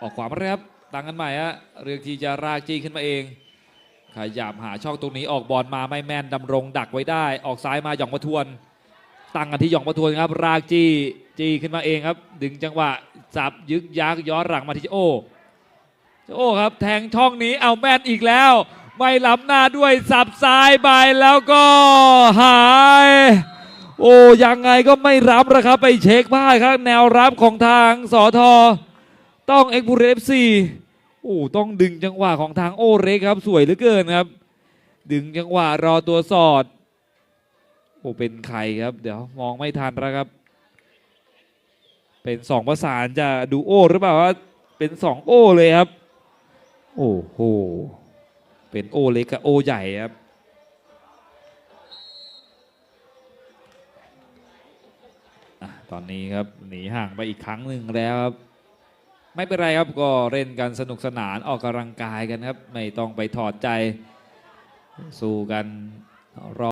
ออกขวามาเลยครับตั้งกันใหม่ฮะเรื่องที่จะรากจี้ขึ้นมาเองขยับหาช่องตรงนี้ออกบอลมาไม่แม่นดำรงดักไว้ได้ ออกซ้ายมาหยองประทวน ตั้งกันที่หยองประทวนครับรากจี้จี้ขึ้นมาเองครับ ดึงจังหวะจับยึกยักย้อนหลังมาที่โอ้เจ้าโอ้ครับแทงช่องนี้เอาแม่นอีกแล้ว ไม่ล้ำหน้าด้วยสับซ้ายไปแล้วก็หายโอ้ยังไงก็ไม่รับนะครับไปเช็คบ้าครับ แนวรับของทางสอทอ ต้องเอ็กบูเรฟซีโอ้ต้องดึงจังหวะของทางโอเร็กครับ สวยเหลือเกินครับ ดึงจังหวะรอตัวสอด โอ้เป็นใครครับ เดี๋ยวมองไม่ทันแล้วครับ เป็นสองประสานจะดูโอหรือเปล่าว่าเป็นสองโอเลยครับ โอ้โหเป็นโอเล็กกับโอใหญ่ครับอตอนนี้ครับหนีห่างไปอีกครั้งหนึ่งแล้วครับ ไม่เป็นไรครับก็เล่นกันสนุกสนานออกกำลังกายกันครับ ไม่ต้องไปถอดใจสู้กันรอ